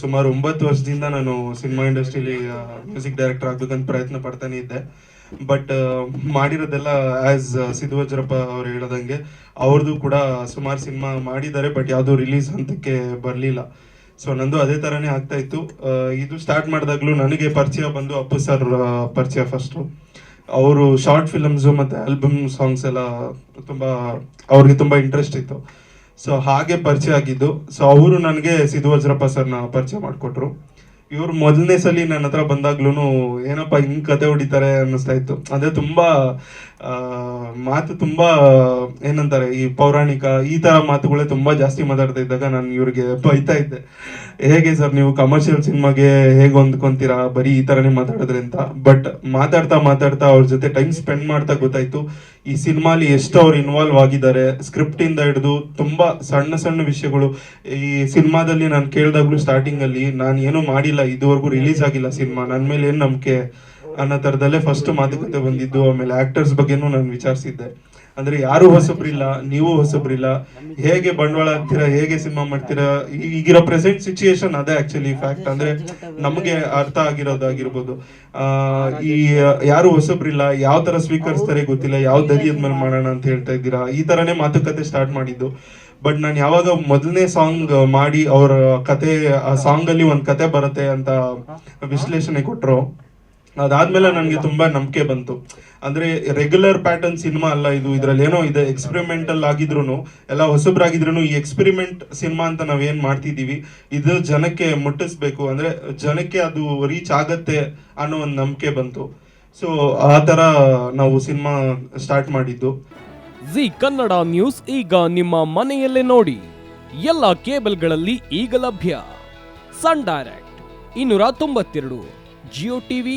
ಸುಮಾರು ಒಂಬತ್ತು ವರ್ಷದಿಂದ ನಾನು ಸಿನಿಮಾ ಇಂಡಸ್ಟ್ರಿಲಿ ಮ್ಯೂಸಿಕ್ ಡೈರೆಕ್ಟರ್ ಆಗ್ಬೇಕಂತ ಪ್ರಯತ್ನ ಪಡ್ತಾನೆ ಇದ್ದೆ. ಬಟ್ ಮಾಡಿರೋದೆಲ್ಲ ಆಸ್ ಸಿದ್ದು ವಜ್ರಪ್ಪ ಅವ್ರು ಹೇಳದಂಗೆ ಅವ್ರದ್ದು ಕೂಡ ಸುಮಾರು ಸಿನಿಮಾ ಮಾಡಿದ್ದಾರೆ, ಬಟ್ ಯಾವುದು ರಿಲೀಸ್ ಹಂತಕ್ಕೆ ಬರಲಿಲ್ಲ. ಸೊ ನಂದು ಅದೇ ಥರನೇ ಆಗ್ತಾ ಇತ್ತು. ಇದು ಸ್ಟಾರ್ಟ್ ಮಾಡಿದಾಗಲೂ ನನಗೆ ಪರಿಚಯ ಬಂದು ಅಪ್ಪು ಸರ್ ಪರಿಚಯ ಫಸ್ಟು ಅವರು ಶಾರ್ಟ್ ಫಿಲಮ್ಸು ಮತ್ತು ಆಲ್ಬಮ್ ಸಾಂಗ್ಸ್ ಎಲ್ಲ ತುಂಬ, ಅವ್ರಿಗೆ ತುಂಬ ಇಂಟ್ರೆಸ್ಟ್ ಇತ್ತು. ಸೊ ಹಾಗೆ ಪರಿಚಯ ಆಗಿದ್ದು ಸೊ ಅವರು ನನಗೆ ಸಿದ್ದು ವಜ್ರಪ್ಪ ಸರ್ನ ಪರಿಚಯ ಮಾಡಿಕೊಟ್ರು. ಇವ್ರು ಮೊದಲನೇ ಸಲ ನನ್ನ ಹತ್ರ ಬಂದಾಗ್ಲೂ ಏನಪ್ಪ ಹಿಂಗೆ ಕತೆ ಹೊಡಿತಾರೆ ಅನ್ನಿಸ್ತಾ ಇತ್ತು. ಅದೇ ತುಂಬಾ ಮಾತು ತುಂಬಾ, ಏನಂತಾರೆ, ಈ ಪೌರಾಣಿಕ, ಈ ತರ ಮಾತುಗಳೇ ತುಂಬಾ ಜಾಸ್ತಿ ಮಾತಾಡ್ತಾ ಇದ್ದಾಗ ನಾನು ಇವ್ರಿಗೆ ಬೈತಾ ಇದ್ದೆ. ಹೇಗೆ ಸರ್ ನೀವು ಕಮರ್ಷಿಯಲ್ ಸಿನಿಮಾಗೆ ಹೇಗೆ ಹೊಂದ್ಕೊಂತೀರಾ? ಬರೀ ಈ ತರನೇ ಮಾತಾಡಿದ್ರೆ ಅಂತ ಬಟ್ ಮಾತಾಡ್ತಾ ಮಾತಾಡ್ತಾ ಅವ್ರ ಜೊತೆ ಟೈಮ್ ಸ್ಪೆಂಡ್ ಮಾಡ್ತಾ ಗೊತ್ತಾಯ್ತು. ಈ ಸಿನಿಮಾಲಿ ಎಷ್ಟು ಅವ್ರು ಇನ್ವಾಲ್ವ್ ಆಗಿದ್ದಾರೆ. ಸ್ಕ್ರಿಪ್ಟ್ ಇಂದ ಹಿಡಿದು ತುಂಬಾ ಸಣ್ಣ ಸಣ್ಣ ವಿಷಯಗಳು. ಈ ಸಿನಿಮಾದಲ್ಲಿ ನಾನು ಕೇಳಿದಾಗ್ಲೂ ಸ್ಟಾರ್ಟಿಂಗ್ ಅಲ್ಲಿ ನಾನು ಏನು ಮಾಡಿಲ್ಲ. ಇದುವರೆಗೂ ರಿಲೀಸ್ ಆಗಿಲ್ಲ ಸಿನಿಮಾ. ನನ್ನ ಮೇಲೆ ಏನು ನಂಬಿಕೆ? ಅನ್ನೋ ತರದಲ್ಲೇ ಫಸ್ಟ್ ಮಾತುಕತೆ ಬಂದಿದ್ದು ಆಮೇಲೆ ಆಕ್ಟರ್ಸ್ ಬಗ್ಗೆನೂ ನಾನು ವಿಚಾರಿಸಿದ್ದೆ. ಅಂದ್ರೆ ಯಾರು ಹೊಸಬ್ರಿಲ್ಲ ನೀವು ಹೊಸಬ್ರಿಲ್ಲ ಹೇಗೆ ಬಂಡವಾಳ ಹಾಕ್ತೀರಾ ಹೇಗೆ ಸಿನಿಮಾ ಮಾಡ್ತೀರಾ ಈಗಿರೋ ಪ್ರೆಸೆಂಟ್ ಸಿಚುಯೇಷನ್ ಅದೇ ಆಕ್ಚುಲಿ ಫ್ಯಾಕ್ಟ್ ಅಂದ್ರೆ ನಮಗೆ ಅರ್ಥ ಆಗಿರೋದಾಗಿರ್ಬೋದು. ಆ, ಈ ಯಾರು ಹೊಸಬ್ರಿಲ್ಲ ಯಾವ ತರ ಸ್ವೀಕರಿಸ್ತಾರೆ ಗೊತ್ತಿಲ್ಲ ಯಾವ ಧೈರ್ಯದ ಮೇಲೆ ಮಾಡೋಣ ಅಂತ ಹೇಳ್ತಾ ಇದ್ದೀರಾ ಈ ತರನೇ ಮಾತುಕತೆ ಸ್ಟಾರ್ಟ್ ಮಾಡಿದ್ದು. ಬಟ್ ನಾನು ಯಾವಾಗ ಮೊದಲನೇ ಸಾಂಗ್ ಮಾಡಿ ಅವರ ಕತೆ ಆ ಸಾಂಗ್ ಅಲ್ಲಿ ಒಂದ್ ಕತೆ ಬರುತ್ತೆ ಅಂತ ವಿಶ್ಲೇಷಣೆ ಕೊಟ್ರು ಅದಾದ್ಮೇಲೆ ನನಗೆ ತುಂಬಾ ನಂಬಿಕೆ ಬಂತು. ಅಂದ್ರೆ ರೆಗ್ಯುಲರ್ ಪ್ಯಾಟರ್ನ್ ಸಿನಿಮಾ ಅಲ್ಲ ಇದು. ಇದ್ರಲ್ಲಿ ಏನೋ ಇದೆ ಎಕ್ಸ್ಪೆರಿಮೆಂಟಲ್ ಆಗಿದ್ರು ಎಲ್ಲ ಹೊಸಬ್ರಾಗಿದ್ರು ಈ ಎಕ್ಸ್ಪೆರಿಮೆಂಟ್ ಸಿನಿಮಾ ಅಂತ ನಾವೇನ್ ಮಾಡ್ತಿದೀವಿ ಇದು ಜನಕ್ಕೆ ಮುಟ್ಟಿಸ್ಬೇಕು. ಅಂದ್ರೆ ಜನಕ್ಕೆ ಅದು ರೀಚ್ ಆಗತ್ತೆ ಅನ್ನೋ ಒಂದು ನಂಬಿಕೆ ಬಂತು. ಸೊ ಆ ತರ ನಾವು ಸಿನಿಮಾ ಸ್ಟಾರ್ಟ್ ಮಾಡಿದ್ದು. ಜಿ ಕನ್ನಡ ನ್ಯೂಸ್ ಈಗ ನಿಮ್ಮ ಮನೆಯಲ್ಲೇ ನೋಡಿ. ಎಲ್ಲ ಕೇಬಲ್ಗಳಲ್ಲಿ ಈಗ ಲಭ್ಯ. ಸನ್ ಡೈರೆಕ್ಟ್ ಇನ್ನೂರ ತೊಂಬತ್ತೆರಡು ಜಿಯೋ ಟಿವಿ